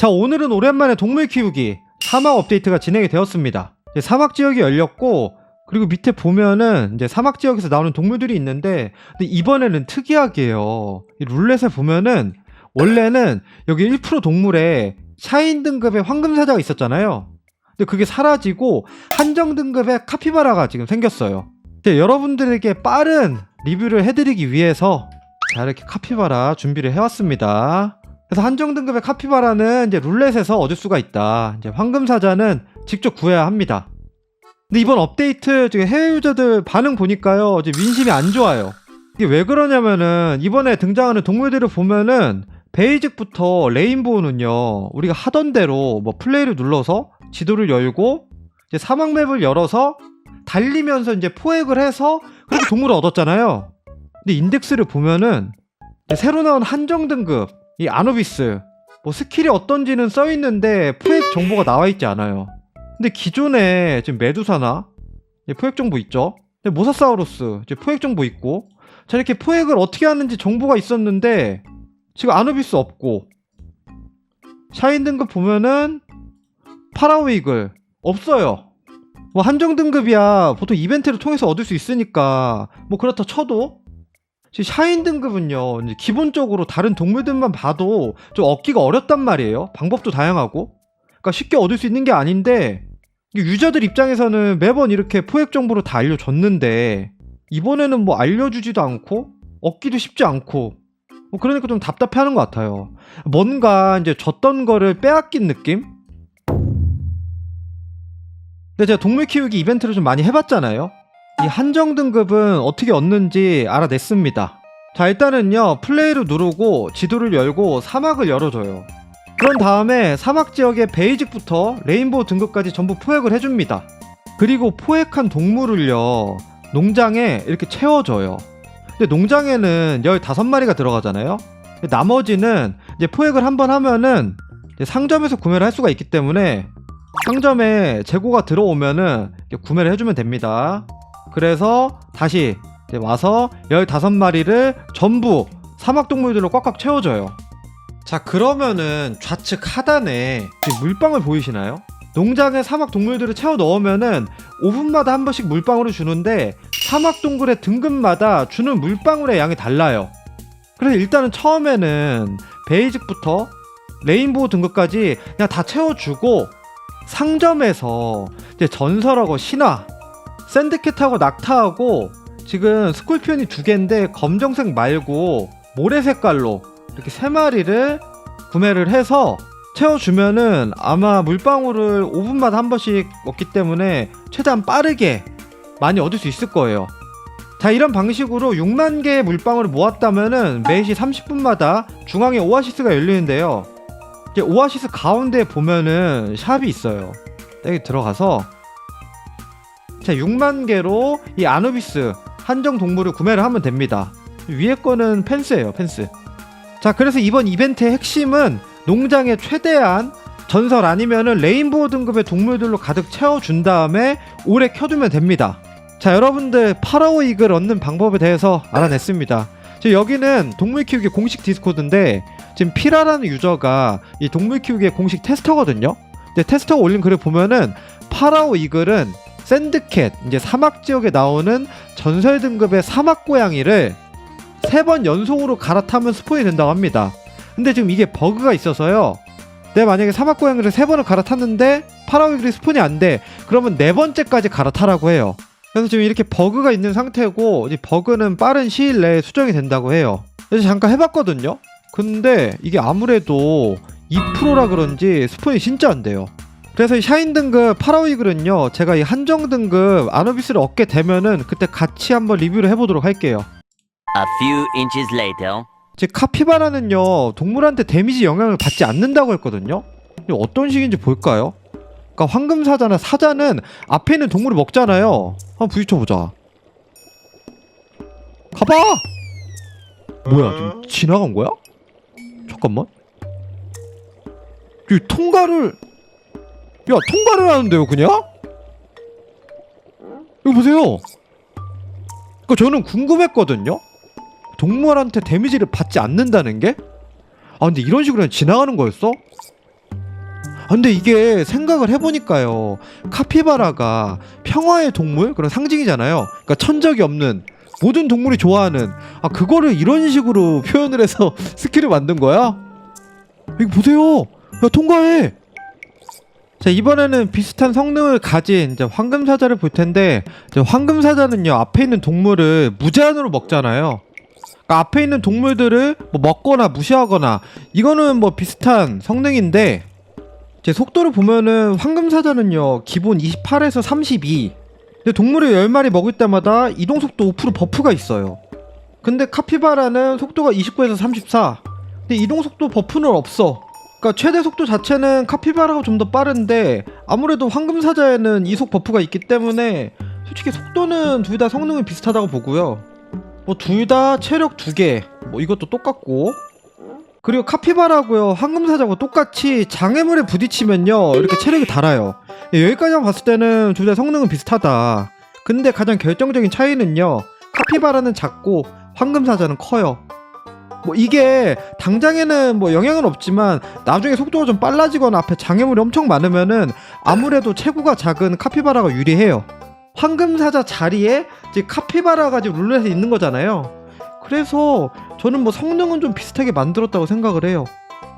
자, 오늘은 오랜만에 동물 키우기 사막 업데이트가 진행이 되었습니다. 사막 지역이 열렸고, 그리고 밑에 보면은 이제 사막 지역에서 나오는 동물들이 있는데, 이번에는 특이하게요. 이 룰렛에 보면은 원래는 여기 1% 동물에 샤인 등급의 황금 사자가 있었잖아요. 근데 그게 사라지고 한정 등급의 카피바라가 지금 생겼어요. 여러분들에게 빠른 리뷰를 해드리기 위해서 자 이렇게 카피바라 준비를 해왔습니다. 그래서 한정 등급의 카피바라는 이제 룰렛에서 얻을 수가 있다. 이제 황금 사자는 직접 구해야 합니다. 근데 이번 업데이트 지금 해외 유저들 반응 보니까요, 이제 민심이 안 좋아요. 이게 왜 그러냐면은 이번에 등장하는 동물들을 보면은 베이직부터 레인보우는요, 우리가 하던 대로 뭐 플레이를 눌러서 지도를 열고 이제 사막 맵을 열어서 달리면서 이제 포획을 해서 그렇게 동물을 얻었잖아요. 근데 인덱스를 보면은 새로 나온 한정 등급 이 아노비스 뭐 스킬이 어떤지는 써 있는데 포획 정보가 나와 있지 않아요. 근데 기존에 지금 메두사나 이 포획 정보 있죠. 모사사우루스 이제 포획 정보 있고 자 이렇게 포획을 어떻게 하는지 정보가 있었는데 지금 아누비스 없고 샤인 등급 보면은 파라오이글 없어요. 뭐 한정 등급이야 보통 이벤트를 통해서 얻을 수 있으니까 뭐 그렇다 쳐도 샤인 등급은요 기본적으로 다른 동물들만 봐도 좀 얻기가 어렵단 말이에요. 방법도 다양하고 그러니까 쉽게 얻을 수 있는 게 아닌데 유저들 입장에서는 매번 이렇게 포획 정보를 다 알려줬는데 이번에는 뭐 알려주지도 않고 얻기도 쉽지 않고 뭐 그러니까 좀 답답해 하는 것 같아요. 뭔가 이제 줬던 거를 빼앗긴 느낌? 근데 제가 동물 키우기 이벤트를 좀 많이 해봤잖아요. 이 한정 등급은 어떻게 얻는지 알아냈습니다. 자 일단은요 플레이를 누르고 지도를 열고 사막을 열어줘요. 그런 다음에 사막 지역의 베이직부터 레인보우 등급까지 전부 포획을 해줍니다. 그리고 포획한 동물을요 농장에 이렇게 채워줘요. 근데 농장에는 15마리가 들어가잖아요. 나머지는 이제 포획을 한번 하면은 상점에서 구매를 할 수가 있기 때문에 상점에 재고가 들어오면은 구매를 해주면 됩니다. 그래서 다시 와서 15마리를 전부 사막 동물들로 꽉꽉 채워줘요. 자, 그러면은 좌측 하단에 물방울 보이시나요? 농장에 사막 동물들을 채워 넣으면은 5분마다 한 번씩 물방울을 주는데 사막 동굴의 등급마다 주는 물방울의 양이 달라요. 그래서 일단은 처음에는 베이직부터 레인보우 등급까지 그냥 다 채워주고 상점에서 이제 전설하고 신화, 샌드캣하고 낙타하고 지금 스콜피온이 두 개인데 검정색 말고 모래 색깔로 이렇게 세 마리를 구매를 해서 채워주면은 아마 물방울을 5분마다 한 번씩 먹기 때문에 최대한 빠르게 많이 얻을 수 있을 거예요. 자 이런 방식으로 6만 개의 물방울을 모았다면은 매시 30분마다 중앙에 오아시스가 열리는데요. 오아시스 가운데 보면은 샵이 있어요. 여기 들어가서 자 6만 개로 이 아누비스 한정 동물을 구매를 하면 됩니다. 위에 거는 펜스예요, 펜스. 자 그래서 이번 이벤트의 핵심은 농장에 최대한 전설 아니면은 레인보우 등급의 동물들로 가득 채워준 다음에 오래 켜두면 됩니다. 자 여러분들 파라오 이글 얻는 방법에 대해서 알아냈습니다. 지금 여기는 동물 키우기 공식 디스코드인데 지금 피라라는 유저가 이 동물 키우기의 공식 테스터거든요. 근데 테스터가 올린 글을 보면은 파라오 이글은 샌드캣 이제 사막 지역에 나오는 전설 등급의 사막 고양이를 세 번 연속으로 갈아타면 스폰이 된다고 합니다. 근데 지금 이게 버그가 있어서요. 내가 만약에 사막 고양이를 세 번을 갈아탔는데 파라오이글이 스폰이 안 돼. 그러면 네 번째까지 갈아타라고 해요. 그래서 지금 이렇게 버그가 있는 상태고 이 버그는 빠른 시일 내에 수정이 된다고 해요. 그래서 잠깐 해봤거든요. 근데 이게 아무래도 2%라 그런지 스폰이 진짜 안 돼요. 그래서 이 샤인 등급 파라오이글은요 제가 이 한정 등급 아누비스를 얻게 되면은 그때 같이 한번 리뷰를 해보도록 할게요. A few inches later. 즉 카피바라는요 동물한테 데미지 영향을 받지 않는다고 했거든요. 어떤 식인지 볼까요? 그러니까 황금 사자나 사자는 앞에 있는 동물을 먹잖아요. 한번 부딪혀 보자. 가봐. 뭐야 지금 지나간 거야? 잠깐만. 이 통과를 야 통과를 하는데요 그냥? 이거 보세요. 그 저는 궁금했거든요. 동물한테 데미지를 받지 않는다는 게? 아 근데 이런 식으로 그냥 지나가는 거였어? 근데 이게 생각을 해보니까요. 카피바라가 평화의 동물? 그런 상징이잖아요. 그러니까 천적이 없는 모든 동물이 좋아하는 아 그거를 이런 식으로 표현을 해서 스킬을 만든 거야? 이거 보세요. 야 통과해. 자 이번에는 비슷한 성능을 가진 이제 황금사자를 볼 텐데 이제 황금사자는요 앞에 있는 동물을 무제한으로 먹잖아요. 그러니까 앞에 있는 동물들을 뭐 먹거나 무시하거나 이거는 뭐 비슷한 성능인데 제 속도를 보면은 황금사자는요 기본 28에서 32 근데 동물을 10마리 먹을 때마다 이동 속도 5% 버프가 있어요. 근데 카피바라는 속도가 29에서 34 근데 이동 속도 버프는 없어 그러니까 최대 속도 자체는 카피바라가 좀 더 빠른데 아무래도 황금사자에는 이속 버프가 있기 때문에 솔직히 속도는 둘 다 성능은 비슷하다고 보고요. 뭐 둘 다 체력 2개 뭐 이것도 똑같고. 그리고 카피바라고요. 황금사자고 똑같이 장애물에 부딪히면요. 이렇게 체력이 달아요. 예, 여기까지만 봤을 때는 둘 다 성능은 비슷하다. 근데 가장 결정적인 차이는요. 카피바라는 작고 황금사자는 커요 뭐 이게 당장에는 뭐 영향은 없지만 나중에 속도가 좀 빨라지거나 앞에 장애물이 엄청 많으면은 아무래도 체구가 작은 카피바라가 유리해요 황금사자 자리에 이제 카피바라가 지금 룰렛에 있는 거잖아요 그래서 저는 뭐 성능은 좀 비슷하게 만들었다고 생각을 해요.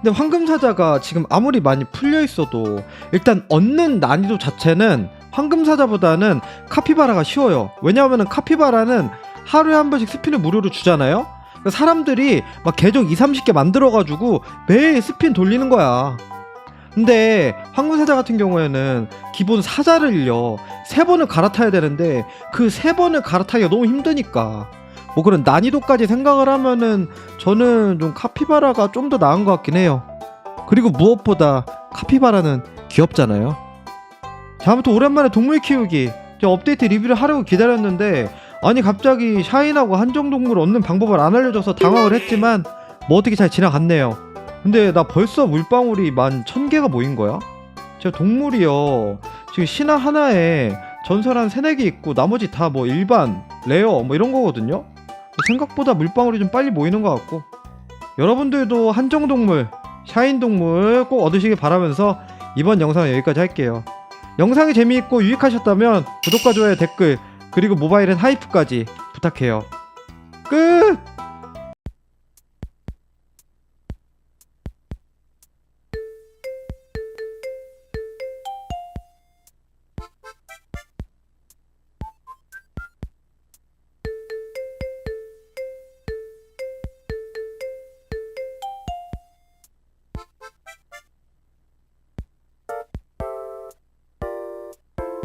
근데 황금사자가 지금 아무리 많이 풀려 있어도 일단 얻는 난이도 자체는 황금사자보다는 카피바라가 쉬워요. 왜냐하면 카피바라는 하루에 한 번씩 스핀을 무료로 주잖아요. 사람들이 막 계정 2, 30개 만들어가지고 매일 스핀 돌리는 거야. 근데 황금사자 같은 경우에는 기본 사자를요 세 번을 갈아타야 되는데 그 세 번을 갈아타기가 너무 힘드니까 뭐 그런 난이도까지 생각을 하면은 저는 좀 카피바라가 좀 더 나은 것 같긴 해요. 그리고 무엇보다 카피바라는 귀엽잖아요. 자, 아무튼 오랜만에 동물 키우기. 저 업데이트 리뷰를 하려고 기다렸는데 아니 갑자기 샤인하고 한정동물 얻는 방법을 안 알려줘서 당황을 했지만 뭐 어떻게 잘 지나갔네요. 근데 나 벌써 물방울이 만 천 개가 모인 거야? 제가 동물이요. 지금 신화 하나에 전설 한개 있고 나머지 다 뭐 일반, 레어 뭐 이런 거거든요. 생각보다 물방울이 좀 빨리 모이는 것 같고 여러분들도 한정동물, 샤인동물 꼭 얻으시길 바라면서 이번 영상은 여기까지 할게요. 영상이 재미있고 유익하셨다면 구독과 좋아요, 댓글 그리고 모바일엔 하이프까지 부탁해요. 끝!